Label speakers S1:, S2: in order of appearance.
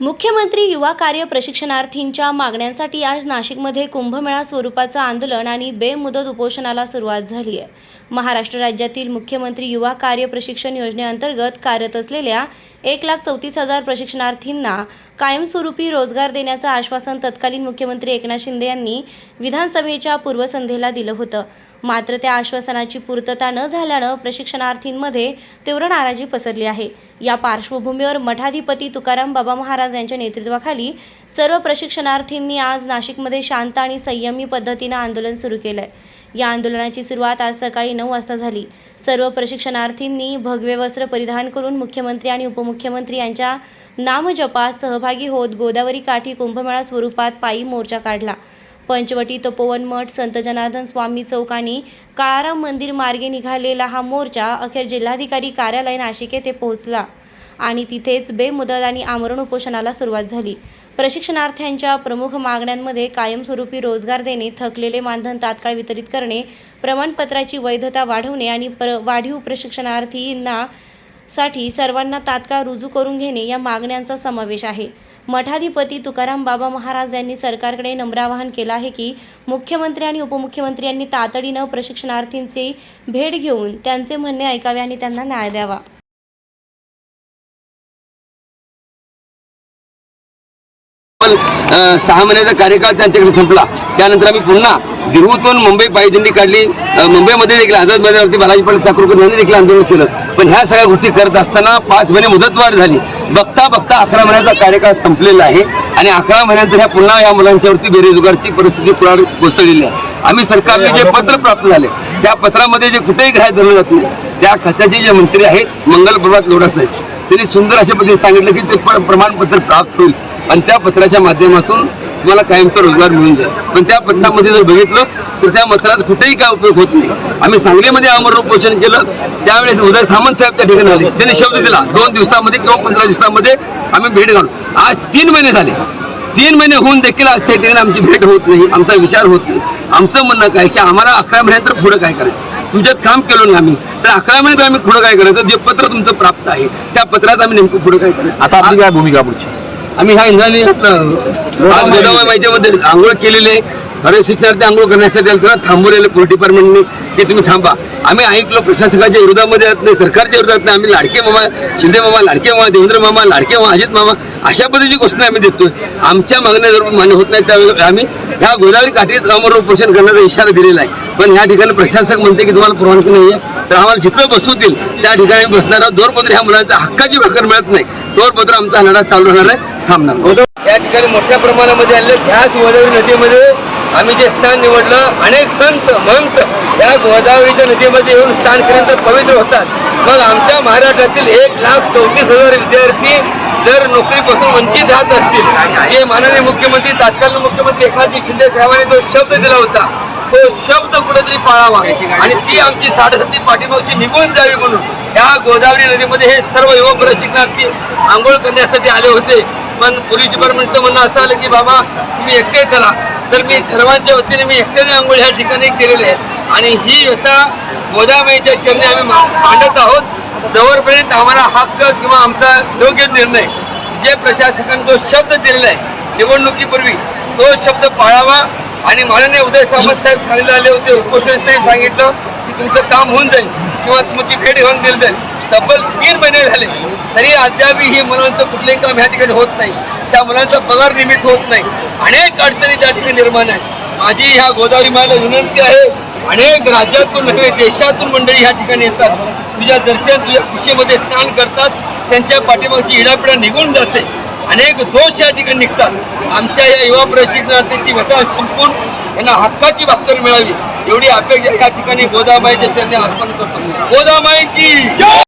S1: मुख्यमंत्री युवा कार्य प्रशिक्षणार्थींच्या मागण्यांसाठी आज नाशिकमध्ये कुंभमेळा स्वरूपाचं आंदोलन आणि बेमुदत उपोषणाला सुरुवात झाली आहे. महाराष्ट्र राज्यातील मुख्यमंत्री युवा कार्य प्रशिक्षण योजनेअंतर्गत कार्यरत असलेल्या एक लाख चौतीस हजार प्रशिक्षणार्थींना कायमस्वरूपी रोजगार देण्याचं आश्वासन तत्कालीन मुख्यमंत्री एकनाथ शिंदे यांनी विधानसभेच्या पूर्वसंध्येला दिलं होतं. मात्र त्या आश्वासनाची पूर्तता न झाल्यानं प्रशिक्षणार्थींमध्ये तीव्र नाराजी पसरली आहे. या पार्श्वभूमीवर मठाधिपती तुकाराम बाबा महाराज यांच्या नेतृत्वाखाली सर्व प्रशिक्षणार्थींनी आज नाशिकमध्ये शांत आणि संयमी पद्धतीनं आंदोलन सुरू केलंय. या आंदोलनाची सुरुवात आज सकाळी नऊ वाजता झाली. सर्व प्रशिक्षणार्थींनी भगवे वस्त्र परिधान करून मुख्यमंत्री आणि उपमुख्यमंत्री यांच्या नामजपात सहभागी होत गोदावरी काठी कुंभमेळा स्वरूपात पायी मोर्चा काढला. पंचवटी तपोवन मठ संत जनार्दन स्वामी चौक आणि काळाराम मंदिर मार्गे निघालेला हा मोर्चा अखेर जिल्हाधिकारी कार्यालय नाशिक येथे पोहोचला आणि तिथेच बेमुदत आणि आमरण उपोषणाला सुरुवात झाली. प्रशिक्षणार्थ्यांच्या प्रमुख मागण्यांमध्ये कायमस्वरूपी रोजगार देणे थकलेले मानधन तात्काळ वितरित करणे प्रमाणपत्राची वैधता वाढवणे आणि प्र वाढीव प्रशिक्षणार्थींना साठी सर्वांना तात्काळ रुजू करून घेणे या मागण्यांचा समावेश आहे. मठाधिपती तुकाराम बाबा महाराज यांनी सरकारकडे नम्र आवाहन केलं आहे की मुख्यमंत्री आणि उपमुख्यमंत्री यांनी तातडीनं प्रशिक्षणार्थींची भेट घेऊन त्यांचे म्हणणे ऐकावे आणि त्यांना न्याय द्यावा.
S2: पण सहा महिन्याचा कार्यकाळ त्यांच्याकडे संपला. त्यानंतर आम्ही पुन्हा दिरूतून मुंबई पायदिंडी काढली. मुंबईमध्ये देखील आझाद मैदानावरती बालाजी पाटील चाकूरकर यांनी देखील आंदोलन केलं. पण ह्या सगळ्या गोष्टी करत असताना पाच महिने मुदतवाढ झाली. बघता बघता अकरा महिन्याचा कार्यकाळ संपलेला आहे. आणि अकरा महिन्यानंतर ह्या पुन्हा या मुलांच्यावरती बेरोजगारची परिस्थिती कुणाला कोसळलेली आहे. आम्ही सरकारने जे पत्र प्राप्त झाले त्या पत्रामध्ये जे कुठेही ग्राह्य धरलं जात नाही. त्या खात्याचे जे मंत्री आहेत मंगल प्रभात लोढा साहेब. त्यांनी सुंदर अशा पद्धतीने सांगितलं की ते प्रमाणपत्र प्राप्त होईल. आणि त्या पत्राच्या माध्यमातून तुम्हाला कायमचा रोजगार मिळून जाईल. पण त्या पत्रामध्ये जर बघितलं तर त्या पत्राचा कुठेही काय उपयोग होत नाही. आम्ही सांगलीमध्ये अमर उपोषण केलं. त्यावेळेस उदय सामंत साहेब त्या ठिकाणी आले. त्यांनी शब्द दिला. दोन दिवसामध्ये किंवा पंधरा दिवसामध्ये आम्ही भेट घालू आज तीन महिने झाले. तीन महिने होऊन देखील आज त्या ठिकाणी आमची भेट होत नाही आमचा विचार होत नाही. आमचं म्हणणं काय की आम्हाला अकरा महिन्यानंतर पुढं काय करायचं? तुमच्यात काम केलं नाही आम्ही तर अकरा महिन्यात आम्ही पुढं काय करायचं? जे पत्र तुमचं प्राप्त आहे त्या पत्रात आम्ही नेमकं पुढं काय करायचं?
S3: आता आपली काय भूमिका पुढची?
S2: आम्ही ह्या आपलं आज माहितीमध्ये आंघोळ केलेली आहे. खरे शिक्षणार्थी आंघोळ करण्यासाठी आले त्यांना थांबवलेलं पोलीस डिपार्टमेंटने की तुम्ही थांबा. आम्ही ऐकलो प्रशासकाच्या विरोधामध्ये येत नाही सरकारच्या विरोधात नाही आम्ही लाडके मामा शिंदे मामा लाडके मामा देवेंद्र मामा लाडके मामा अजित मामा अशा पद्धतीची घोषणा आम्ही देतोय. आमच्या मागण्या जर मान्य होत नाही त्यावेळी आम्ही ह्या गोदावरी काठीत अमर उपोषण करण्याचा इशारा दिलेला आहे. पण ह्या ठिकाणी प्रशासक म्हणते की तुम्हाला परवानगी नाही आहे तर आम्हाला जिथं बसवतील त्या ठिकाणी बसणार आहोत. जोरपत्र ह्या मुलांच्या हक्काची भाकर मिळत नाही. तोरपत्र आमचा लढा चालू राहणार आहे. थांबणार या ठिकाणी मोठ्या प्रमाणामध्ये आले ह्याच गोदावरी नदीमध्ये आम्ही जे स्थान निवडलं अनेक संत महंत या गोदावरीच्या नदीमध्ये येऊन स्थान पवित्र होतात. मग आमच्या महाराष्ट्रातील एक लाख चौतीस हजार विद्यार्थी जर नोकरीपासून वंचित राहत असतील जे माननीय मुख्यमंत्री तात्कालीन मुख्यमंत्री एकनाथजी शिंदे साहेबांनी जो शब्द दिला होता तो शब्द कुठेतरी पाळावा. आणि ती आमची साडेसाती पाठीमागची निघून जावी म्हणून या गोदावरी नदीमध्ये हे सर्व युवक प्रशिक्षणार्थी आंघोळ करण्यासाठी आले होते. पण पोलीस डिपार्टमेंटचं म्हणणं असं आलं की बाबा तुम्ही एकटे चला. तर मी सर्वांच्या वतीने मी एकट्याने आंघोळ ह्या ठिकाणी केलेली आहे. आणि ही व्यथा गोदामाईच्या चरणी आम्ही मांडत आहोत. जवळपर्यंत आम्हाला हक्क किंवा आमचा योग्य निर्णय जे प्रशासकाने जो शब्द दिलेला आहे निवडणुकीपूर्वी तो शब्द पाळावा. आणि माननीय उदय सावंत साहेब सांगितले आले होते उपोषणस्थळी सांगितलं की तुमचं काम होऊन जाईल किंवा तुमची भेट घेऊन दिली जाईल. तब्बल तीन महिने झाले तरी अद्यापही ही मुलांचं कुठलंही काम ह्या ठिकाणी होत नाही. त्या मुलांचा पगार निमित्त होत नाही. अनेक अडचणी त्या ठिकाणी निर्माण आहेत. माझी ह्या गोदावरी मायला विनंती आहे अनेक राज्यातून नव्हे देशातून मंडळी ह्या ठिकाणी येतात. तुझ्या दर्शन तुझ्या खुशीमध्ये स्नान करतात त्यांच्या पाठीमागची इडापिडा निघून जाते. अनेक दोष या ठिकाणी निघतात. आमच्या या युवा प्रशिक्षणार्थीची व्यथा संपून यांना हक्काची भाकर मिळावी एवढी अपेक्षा या ठिकाणी गोदाबाईच्या चरणी अर्पण करतो. गोदाबाई की